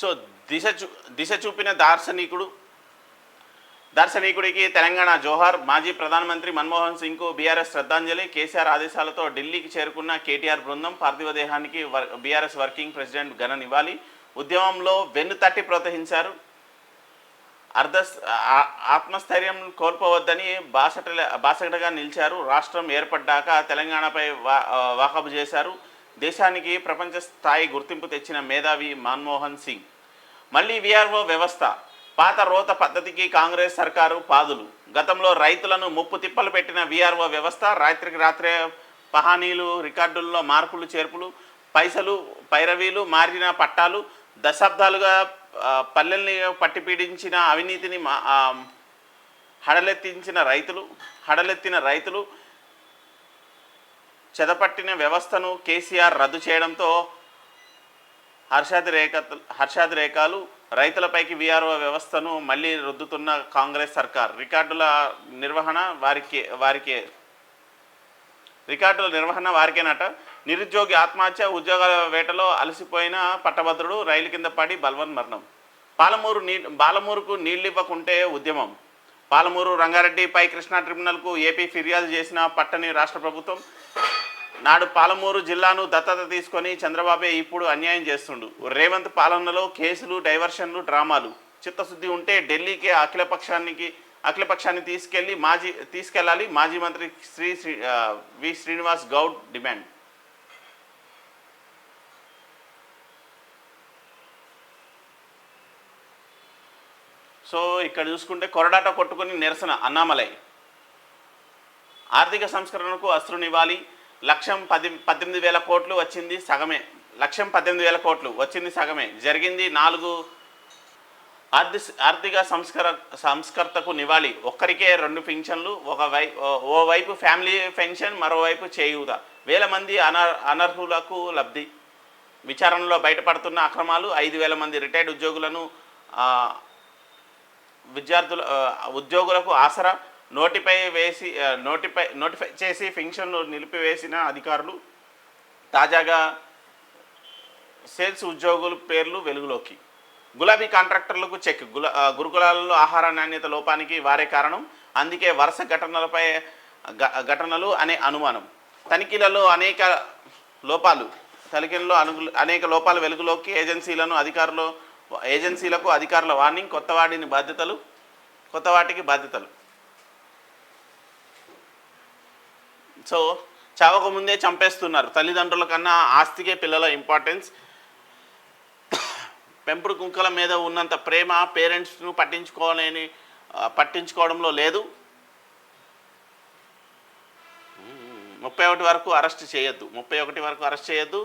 So దిశ చూ దిశ చూపిన దార్శనికుడు దార్శనికుడికి తెలంగాణ జోహార్ మాజీ ప్రధానమంత్రి మన్మోహన్ సింగ్కు బీఆర్ఎస్ శ్రద్ధాంజలి కేసీఆర్ ఆదేశాలతో ఢిల్లీకి చేరుకున్న కేటీఆర్ బృందం పార్థివ దేహానికి వర్ బీఆర్ఎస్ వర్కింగ్ ప్రెసిడెంట్ ఘన నివాళి. ఉద్యమంలో వెన్నుతట్టి ప్రోత్సహించారు. అర్ధ ఆత్మస్థైర్యం కోల్పోవద్దని బాసట బాసటగా నిలిచారు. రాష్ట్రం ఏర్పడ్డాక తెలంగాణపై వా వాకబు చేశారు. దేశానికి ప్రపంచ స్థాయి గుర్తింపు తెచ్చిన మేధావి మన్మోహన్ సింగ్. మళ్ళీ విఆర్ఓ వ్యవస్థ. పాత రోత పద్ధతికి కాంగ్రెస్ సర్కారు పాదులు. గతంలో రైతులను ముప్పు తిప్పలు పెట్టిన విఆర్ఓ వ్యవస్థ రాత్రికి రాత్రే పహానీలు రికార్డుల్లో మార్పులు చేర్పులు పైసలు పైరవీలు మారిన పట్టాలు దశాబ్దాలుగా పల్లెల్ని పట్టిపీడించిన అవినీతిని మా- హడలెత్తించిన రైతులు హడలెత్తిన రైతులు చెదపట్టిన వ్యవస్థను కేసీఆర్ రద్దు చేయడంతో హర్షాతిరేక హర్షాతిరేకాలు రైతులపైకి వీఆర్ఓ వ్యవస్థను మళ్ళీ రుద్దుతున్న కాంగ్రెస్ సర్కార్. రికార్డుల నిర్వహణ వారికి వారికే. రికార్డుల నిర్వహణ వారికేనట. నిరుద్యోగి ఆత్మహత్య ఉద్యోగాల వేటలో అలసిపోయిన పట్టభద్రుడు రైలు కింద పడి బల్వన్ మరణం. పాలమూరు నీ బాలమూరుకు నీళ్ళివ్వకుంటే ఉద్యమం. పాలమూరు రంగారెడ్డిపై కృష్ణా ట్రిబ్యునల్కు ఏపీ ఫిర్యాదు చేసిన పట్టని రాష్ట్ర ప్రభుత్వం నాడు పాలమూరు జిల్లాను దత్తత తీసుకొని చంద్రబాబే ఇప్పుడు అన్యాయం చేస్తుండు. రేవంత్ పాలనలో కేసులు డైవర్షన్లు డ్రామాలు. చిత్తశుద్ధి ఉంటే ఢిల్లీకి అఖిలపక్షానికి అఖిలపక్షాన్ని తీసుకెళ్ళి మాజీ తీసుకెళ్ళాలి మాజీ మంత్రి Shri Shri V Srinivas Goud demand. So ఇక్కడ చూసుకుంటే కొరడాట కొట్టుకుని నిరసన అన్నామలై. ఆర్థిక సంస్కరణకు అస్త్రునివ్వాలి. లక్ష్యం పది పద్దెనిమిది వేల కోట్లు వచ్చింది సగమే. లక్ష్యం పద్దెనిమిది వేల కోట్లు వచ్చింది సగమే. జరిగింది నాలుగు ఆర్థి ఆర్థిక సంస్కర సంస్కర్తకు నివాళి. ఒక్కరికే రెండు పెన్షన్లు ఒక వై ఓవైపు ఫ్యామిలీ పెన్షన్ మరోవైపు చేయూత. వేల మంది అన అనర్హులకు లబ్ధి. విచారణలో బయటపడుతున్న అక్రమాలు ఐదు వేల మంది రిటైర్డ్ ఉద్యోగులను విద్యార్థుల ఉద్యోగులకు ఆసరా నోటిపై వేసి నోటిపై నోటిఫై చేసి ఫింక్షన్లో నిలిపివేసిన అధికారులు తాజాగా సేల్స్ ఉద్యోగుల పేర్లు వెలుగులోకి. గులాబీ కాంట్రాక్టర్లకు చెక్ గుల గురుకులాలలో ఆహార నాణ్యత లోపానికి వారే కారణం. అందుకే వరుస ఘటనలపై ఘటనలు అనే అనుమానం. తనిఖీలలో అనేక లోపాలు తనిఖీలలో అను అనేక లోపాలు వెలుగులోకి ఏజెన్సీలను అధికారులు ఏజెన్సీలకు అధికారుల వార్నింగ్ కొత్తవాడిని బాధ్యతలు కొత్త వాటికి బాధ్యతలు. సో చదవక ముందే చంపేస్తున్నారు. తల్లిదండ్రుల కన్నా ఆస్తికే పిల్లల ఇంపార్టెన్స్ పెంపుడు కుంకల మీద ఉన్నంత ప్రేమ పేరెంట్స్ను పట్టించుకోలేని పట్టించుకోవడంలో లేదు. ముప్పై ఒకటి వరకు అరెస్ట్ చేయొద్దు. ముప్పై ఒకటి వరకు అరెస్ట్ చేయొద్దు.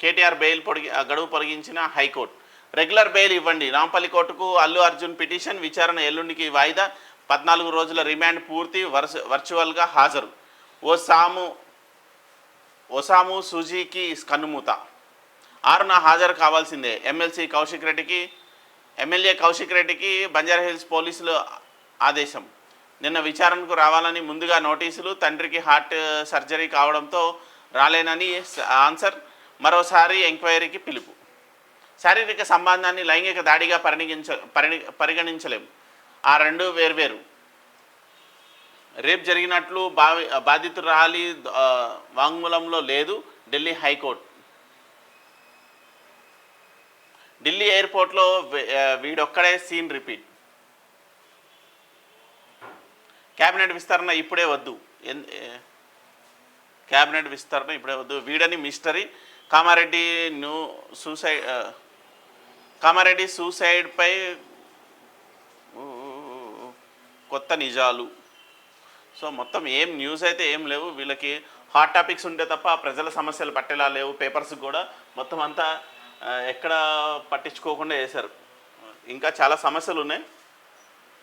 కేటీఆర్ బెయిల్ పొడిగి గడువు పొడిగించిన హైకోర్టు. రెగ్యులర్ బెయిల్ ఇవ్వండి. రాంపల్లి కోర్టుకు అల్లు అర్జున్ పిటిషన్ విచారణ ఎల్లుండికి వాయిదా. పద్నాలుగు రోజుల రిమాండ్ పూర్తి వర్చు వర్చువల్గా హాజరు. ఓసాము ఒసాము సుజీకి కన్నుమూత. ఆరున హాజరు కావాల్సిందే. ఎమ్మెల్సీ కౌశిక్ రెడ్డికి ఎమ్మెల్యే కౌశిక్ రెడ్డికి బంజారాహిల్స్ పోలీసులు ఆదేశం. నిన్న విచారణకు రావాలని ముందుగా నోటీసులు తండ్రికి హార్ట్ సర్జరీ కావడంతో రాలేనని ఆన్సర్. మరోసారి ఎంక్వైరీకి పిలుపు. శారీరక సంబంధాన్ని లైంగిక దాడిగా పరిగణించ పరిగణి పరిగణించలేము ఆ రెండు వేర్వేరు రేపు జరిగినట్లు బావి బాధితురాలి వాంగ్మూలంలో లేదు ఢిల్లీ హైకోర్టు. ఢిల్లీ ఎయిర్పోర్ట్లో వీడొక్కడే సీన్ రిపీట్. క్యాబినెట్ విస్తరణ ఇప్పుడే వద్దు. క్యాబినెట్ విస్తరణ ఇప్పుడే వద్దు. వీడని mystery Kamareddy new suicide Kamareddy సూసైడ్పై కొత్త నిజాలు. సో మొత్తం ఏం న్యూస్ అయితే ఏం లేవు. వీళ్ళకి హాట్ టాపిక్స్ ఉంటే తప్ప ప్రజల సమస్యలు పట్టేలా లేవు. పేపర్స్ కూడా మొత్తం అంతా ఎక్కడ పట్టించుకోకుండా వేశారు ఇంకా చాలా సమస్యలు ఉన్నాయి.